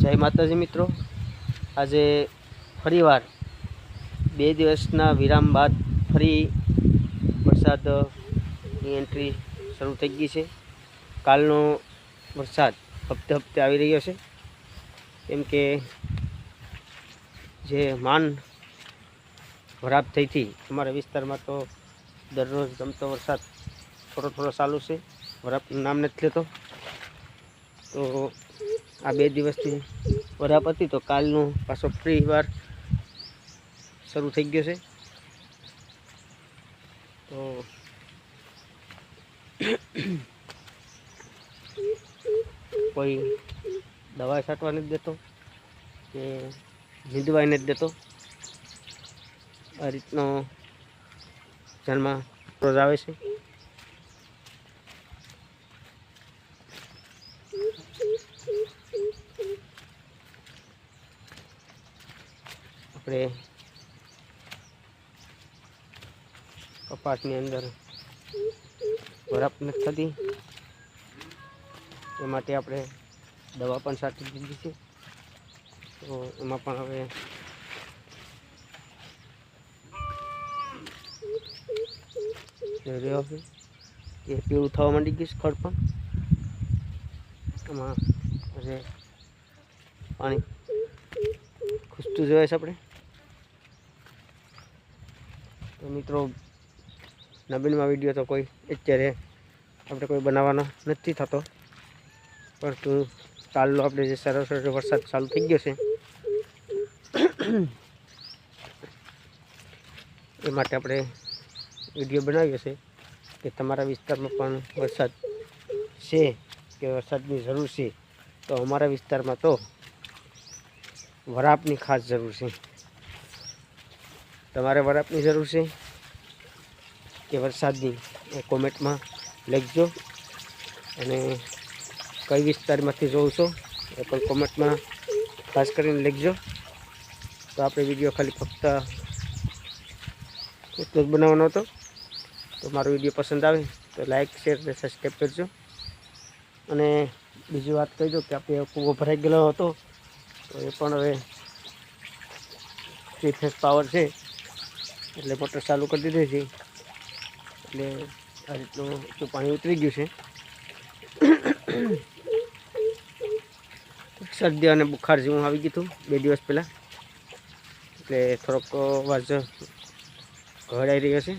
જય માતાજી મિત્રો. આજે ફરીવાર બે દિવસના વિરામ બાદ ફરી વરસાદની એન્ટ્રી શરૂ થઈ ગઈ છે. કાલનો વરસાદ હપ્તે હપ્તે આવી રહ્યો છે. કેમ કે જે માન વરાપ થઈ હતી અમારા વિસ્તારમાં તો દરરોજ ગમતો વરસાદ થોડો થોડો ચાલુ છે. વરાપનું નામ નથી લેતો. તો આ બે દિવસથી વરાપ હતી તો કાલનું પાછો ફ્રી વાર શરૂ થઈ ગયો છે. તો કોઈ દવા છાંટવા નથી દેતો કે નીંદવાય નથી દેતો. આ રીતનો જન્મ રોજ આવે છે. આપણે કપાસની અંદર વરાપ નથી થતી એ માટે આપણે દવા પણ છાંટી દીધી છે. તો એમાં પણ હવે રહ્યો કે પીળું થવા માંડી ગયું ખડ પણ. એમાં પાણી ખુશતું જોઈએ છે આપણે તો મિત્રો નબીનમાં વીડિયો તો કોઈ અત્યારે આપણે કોઈ બનાવવાનો નથી થતો. પરંતુ કાલનો આપણે જે સરસ વરસાદ ચાલુ થઈ ગયો છે, એ માટે આપણે વીડિયો બનાવ્યો છે કે તમારા વિસ્તારમાં પણ વરસાદ છે કે વરસાદની જરૂર છે, તો અમારા વિસ્તારમાં તો વરાપની ખાસ જરૂર છે. તમારે વરાપની જરૂર છે કે વરસાદની કોમેન્ટમાં લખજો અને કઈ વિસ્તારમાંથી જોઉં છો એ પણ કોમેન્ટમાં ખાસ કરીને લખજો. તો આપણે વીડિયો ખાલી ફક્ત એટલો જ બનાવવાનો હતો. તો મારો વીડિયો પસંદ આવે તો લાઇક શેર અને સબસ્ક્રાઈબ કરજો. અને બીજી વાત કહી દો કે આપણે કૂવો ભરાઈ ગયેલો હતો, તો એ પણ હવે થ્રી ફેસ પાવર છે. એટલે મોટર ચાલુ કરી દીધી છે. એટલે આ રીતનું પાણી ઉતરી ગયું છે. શરદી અને બુખાર જેવું આવી ગયું હતું બે દિવસ પહેલાં. એટલે થોડોક વાજ ઘડાઈ રહ્યો છે.